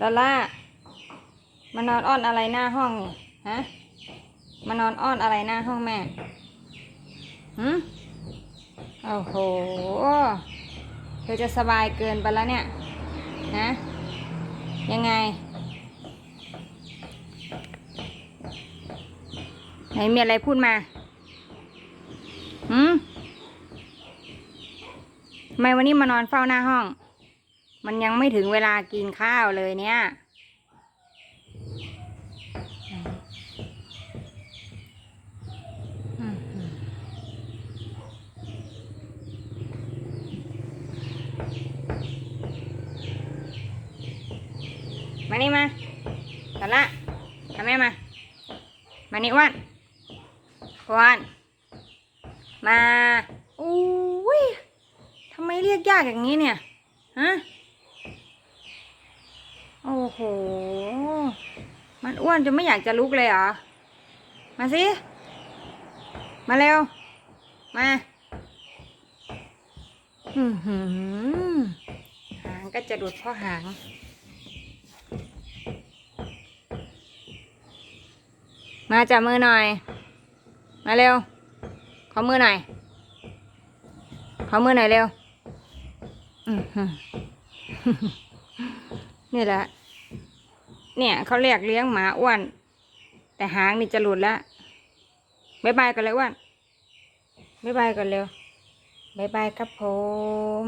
ดอลล่ามานอนอ้อนอะไรหน้าห้องนี่ฮะมานอนอ้อนอะไรหน้าห้องแม่หืมโอ้โห เธอจะสบายเกินไปแล้วเนี่ย นะ ยังไง ไหนมีอะไรพูดมาหืมทำไมวันนี้มานอนเฝ้าหน้าห้อง มันยังไม่ถึงเวลากินข้าวเลยเนี่ย มานี่มาสาระทำแม่มา มานี่วันวันมาอุ้ยทำไมเรียกยากอย่างนี้เนี่ย ฮะ โอ้โห มันอ้วนจนไม่อยากจะลุกเลยเหรอ มาสิ มาเร็ว มาอือหือหางก็จะดูดพ่อหาง มาจับมือหน่อย มาเร็ว ขอมือหน่อย ขอมือหน่อยเร็ว อือนี่แหละ เนี่ยเขาเรียกเลี้ยงหมาอ้วน แต่หางนี่จะหลุดแล้วบายบายกันเลยอ้วนบายบายกันเร็วบายบายครับผม